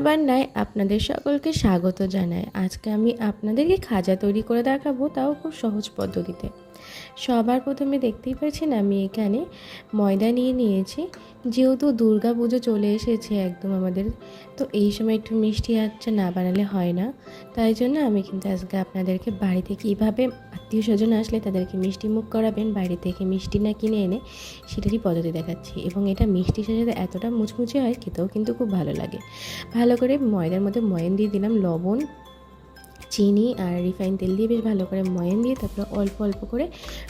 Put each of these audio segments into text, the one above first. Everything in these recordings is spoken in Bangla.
রান্নাবান্নায় আপনাদের সকলকে স্বাগত জানাই। আজকে আমি আপনাদেরকে খাজা তৈরি করে দেখাবো, তাও খুব সহজ পদ্ধতিতে। সবার প্রথমে দেখতেই পাচ্ছেন আমি এখানে ময়দা নিয়ে নিয়েছি। যেহেতু দুর্গা পুজো চলে এসেছে একদম আমাদের, তো এই সময় একটু মিষ্টি আচ্ছা না বানালে হয় না। তাই জন্য আমি কিন্তু আজকে আপনাদেরকে বাড়িতে কীভাবে আত্মীয় স্বজন আসলে তাদেরকে মিষ্টি মুখ করাবেন বাইরে থেকে মিষ্টি না কিনে এনে সেটারই পদ্ধতি দেখাচ্ছি। এবং এটা মিষ্টির সাথে এতটা মুচমুচে হয়, খেতেও কিন্তু খুব ভালো লাগে। ভালো করে ময়দার মধ্যে ময়ন দিয়ে দিলাম, লবণ চিনি আর রিফাইন তেল দিয়ে বেশ ভালো করে ময়ান দিয়ে তারপরে অল্প অল্প করে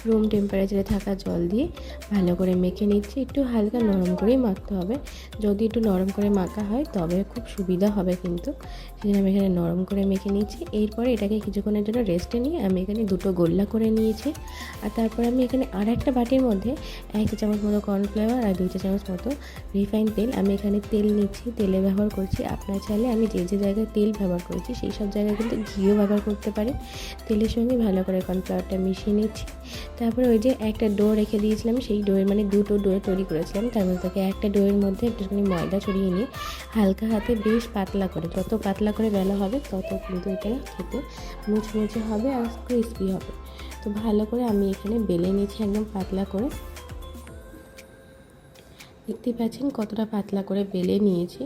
রুম টেম্পারেচারে থাকা জল দিয়ে ভালো করে মেখে নিচ্ছি। একটু হালকা নরম করেই মাখতে হবে। যদি একটু নরম করে মাখা হয় তবে খুব সুবিধা হবে কিন্তু। সেজন্য আমি এখানে নরম করে মেখে নিচ্ছি। এরপরে এটাকে কিছুক্ষণের জন্য রেস্টে নিয়ে আমি এখানে দুটো গোল্লা করে নিয়েছি। আর তারপর আমি এখানে আর একটা বাটির মধ্যে এক চা চামচ মতো কর্নফ্লাওয়ার আর দুই চা চামচ মতো রিফাইন তেল আমি এখানে তেল নিচ্ছি। তেলে ব্যবহার করছি। আপনার চাইলে আমি যে যে জায়গায় তেল ব্যবহার করেছি সেই সব জায়গায় কিন্তু ঘিও ব্যবহার করতে পারি। তেলের সঙ্গে ভালো করে কর্নফ্লাওয়ারটা মিশিয়ে নিচ্ছি। তারপরে ওই যে একটা ডো রেখে দিয়েছিলাম, সেই ডোয়ের মানে দুটো ডো তৈরি করেছিলাম। তার মধ্যে থেকে একটা ডোয়ের মধ্যে একটুখানি ময়দা ছড়িয়ে নিয়ে হালকা হাতে বেশ পাতলা করে, যত পাতলা করে বেলা হবে, তত কিন্তু এটা খেতে মুচমুচে হবে আর ক্রিসপি হবে। তো ভালো করে আমি এখানে বেলে নিয়েছি একদম পাতলা করে। দেখতেই পাচ্ছেন কতটা পাতলা করে বেলে নিয়েছি।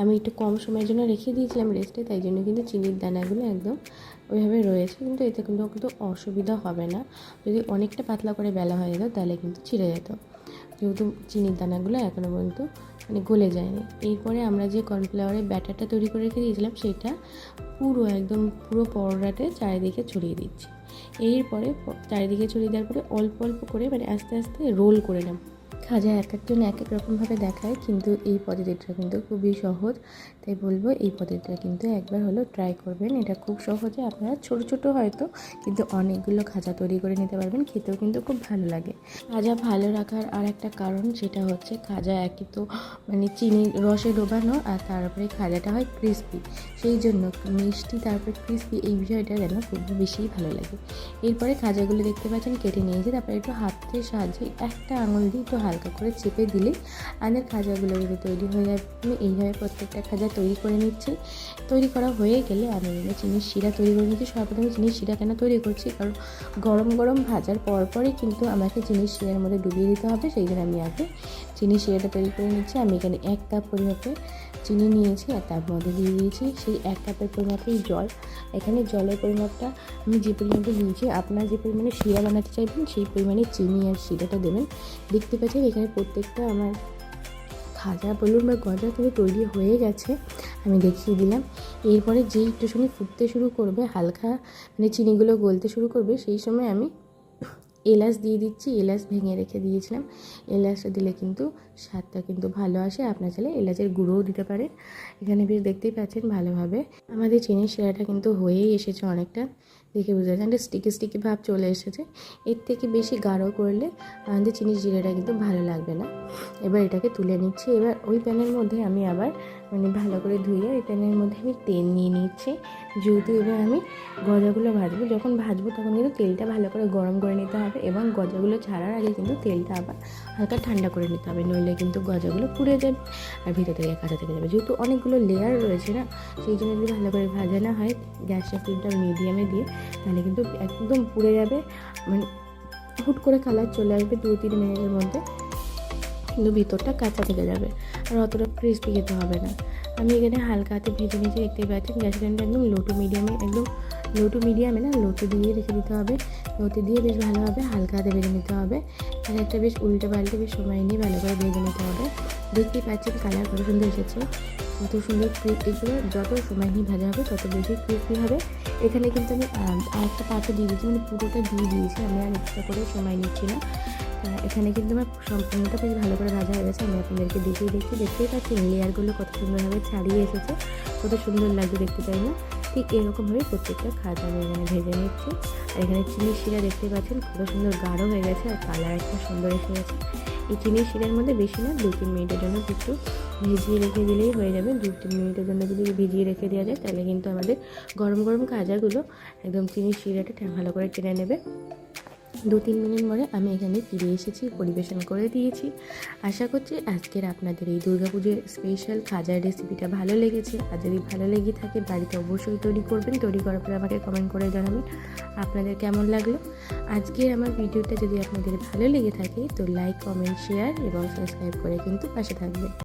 আমি একটু কম সময়ের জন্য রেখে দিয়েছিলাম রেস্টে, তাই জন্য কিন্তু চিনির দানাগুলো একদম ওইভাবে রয়েছে, কিন্তু এতে কিন্তু কিন্তু অসুবিধা হবে না। যদি অনেকটা পাতলা করে বেলা হয়ে যেত, তাহলে কিন্তু ছিঁড়ে যেত। যেহেতু চিনির দানাগুলো এখনও পর্যন্ত মানে গলে যায়নি। এরপরে আমরা যে কর্নফ্লাওয়ারের ব্যাটারটা তৈরি করে রেখে দিয়েছিলাম, সেটা পুরো একদম পুরো পরোটাতে চারিদিকে ছড়িয়ে দিচ্ছি। এরপরে চারিদিকে ছড়িয়ে দেওয়ার পরে অল্প অল্প করে মানে আস্তে আস্তে রোল করে নেব। খাজা এক একজন এক এক রকমভাবে দেখায়, কিন্তু এই পদ্ধতিটা কিন্তু খুবই সহজ। তাই বলব, এই পদ্ধতিটা কিন্তু একবার হলো ট্রাই করবেন। এটা খুব সহজে আপনারা ছোট ছোট হয়তো, কিন্তু অনেকগুলো খাজা তৈরি করে নিতে পারবেন, খেতেও কিন্তু খুব ভালো লাগে। খাজা ভালো রাখার আর একটা কারণ সেটা হচ্ছে খাজা একই তো মানে চিনির রসে ডোবানো, আর তারপরে খাজাটা হয় ক্রিস্পি সেই জন্য মিষ্টি, তারপরে ক্রিস্পি এই বিষয়টা যেন খুব বেশিই ভালো লাগে। এরপরে খাজাগুলো দেখতে পাচ্ছেন, কেটে নিয়েছি। তারপরে একটু হাতের সাহায্যে একটা আঙুল দিয়ে একটু হালকা করে চেপে দিলে আমাদের খাজাগুলো যদি তৈরি হয়ে যাবে আমি এইভাবে প্রত্যেকটা খাজা তৈরি করে নিচ্ছি। তৈরি করা হয়ে গেলে আমি চিনির শিরা তৈরি করে নিচ্ছি। সর্বপ্রথমে চিনির শিরা কেন তৈরি করছি? কারণ গরম গরম ভাজার পরপরই কিন্তু আমাকে চিনির শিরার মধ্যে ডুবিয়ে দিতে হবে। সেই জন্য আমি আগে চিনির শিরাটা তৈরি করে নিচ্ছি। আমি এখানে এক কাপ পরিমাপে চিনি নিয়েছি আর তার মধ্যে দিয়ে দিয়েছি সেই এক কাপের পরিমাপেই জল। এখানে জলের পরিমাপটা আমি যে পরিমাণে দিয়েছি আপনার যে পরিমাণে শিরা বানাতে চাইবেন সেই পরিমাণে চিনি আর শিরাটা দেবেন। দেখতে পাচ্ছেন এখানে প্রত্যেকটা আমার খাজা বলুন বা গজা থেকে তৈরি হয়ে গেছে, আমি দেখিয়ে দিলাম। এরপরে যেই একটু একটুখানি ফুটতে শুরু করবে, হালকা মানে চিনিগুলো গলতে শুরু করবে, সেই সময় আমি এলাচ দিয়ে দিচ্ছি, এলাচ ভেঙে রেখে দিয়েছিলাম। এলাচটা দিলে কিন্তু স্বাদটা কিন্তু ভালো আসে, আপনার চাইলে এলাচের গুঁড়োও দিতে পারেন। এখানে বেশ দেখতেই পাচ্ছেন ভালোভাবে। আমাদের চিনির সেরাটা কিন্তু হয়েই এসেছে অনেকটা। দেখে পারছেন একটা স্টিকি স্টিকি ভাব চলে এসেছে। এর থেকে বেশি গাঢ় করলে আমাদের চিনির জিরাটা কিন্তু ভালো লাগবে না। এবার এটাকে তুলে নিচ্ছি। এবার ওই প্যানের মধ্যে আমি আবার মানে ভালো করে ধুয়ে ওই প্যানের মধ্যে আমি তেল নিয়ে নিচ্ছি। যেহেতু এবার আমি গজাগুলো ভাজবো, যখন ভাজবো তখন কিন্তু তেলটা ভালো করে গরম করে নিতে হবে এবং গজাগুলো ছাড়ার আগে কিন্তু তেলটা আবার হালকা ঠান্ডা করে নিতে হবে। নইলে কিন্তু গজাগুলো পুড়ে যাবে আর ভিতর থেকে কাঁচা থেকে যাবে। যেহেতু অনেকগুলো লেয়ার রয়েছে না, সেই জন্য যদি ভালো করে ভাজা না হয় গ্যাসের ফ্লেমটা মিডিয়ামে দিয়ে তাহলে কিন্তু একদম পুড়ে যাবে। মানে হুট করে কালার চলে আসবে দু তিন মিনিটের মধ্যে। কিন্তু ভিতরটা কাঁচা থেকে যাবে। আর অতটা ক্রিস্পি খেতে হবে না। আমি এখানে হালকা হাতে ভেজে নিয়েছি দেখতে পাচ্ছেন গ্যাস ফ্লেমটা একদম লো টু মিডিয়ামে একদম লো টু মিডিয়ামে না লোটে দিয়ে রেখে দিতে হবে। লোটে দিয়ে বেশ ভালোভাবে হালকা হাতে ভেজে নিতে হবে। আর একটা বেশ উল্টে পাল্টে বেশ সময় নিয়ে ভালো করে ভেজে নিতে হবে। দেখতেই পাচ্ছেন কালার কত সুন্দর এসেছে। কত সুন্দর এগুলো, যত সময় নিয়ে ভাজা হবে, তত বেশি ক্রিস্পি হবে। এখানে কিন্তু আমি আরেকটা পাত্র দিয়ে দিয়েছি মানে পুরোটা দিয়ে দিয়েছি। আমি আর এক্সট্রা করে সময় নিচ্ছি না। এখানে কিন্তু আমার সম্পূর্ণটা বেশ ভালো করে ভাজা হয়ে গেছে। আমি আপনাদেরকে দেখেই দেখছি দেখতেই পাচ্ছি লেয়ারগুলো কত সুন্দরভাবে ছাড়িয়ে এসেছে। কত সুন্দর লাগছে দেখতে পাই না? ঠিক এরকমভাবে প্রত্যেকটা খাজা আমি এখানে ভেজে নিচ্ছি। আর এখানে চিনির শিরা দেখতে পাচ্ছেন কত সুন্দর গাঢ় হয়ে গেছে আর কালার একটা সুন্দর এসে গেছে। এই চিনির শিরার মধ্যে বেশি না দু তিন মিনিটের জন্য একটু ভিজিয়ে রেখে দিলেই হয়ে যাবে। দু তিন মিনিটের জন্য যদি ভিজিয়ে রেখে দেওয়া যায়, তাহলে কিন্তু আমাদের গরম গরম খাজাগুলো একদম চিনির শিরাটা ভালো করে টেনে নেবে। দু তিন মিনিট পরে আমি এখানে ফিরে এসেছি, পরিবেশন করে দিয়েছি। আশা করছি আজকের আপনাদের এই দুর্গাপুজোর স্পেশাল খাজার রেসিপিটা ভালো লেগেছে। আর যদি ভালো লেগে থাকে, বাড়িতে অবশ্যই তৈরি করবেন। তৈরি করার পরে আমাকে কমেন্ট করে জানাবেন আপনাদের কেমন লাগল। আজকের আমার ভিডিওটা যদি আপনাদের ভালো লেগে থাকে, তো লাইক কমেন্ট শেয়ার এবং সাবস্ক্রাইব করে কিন্তু পাশে থাকবেন।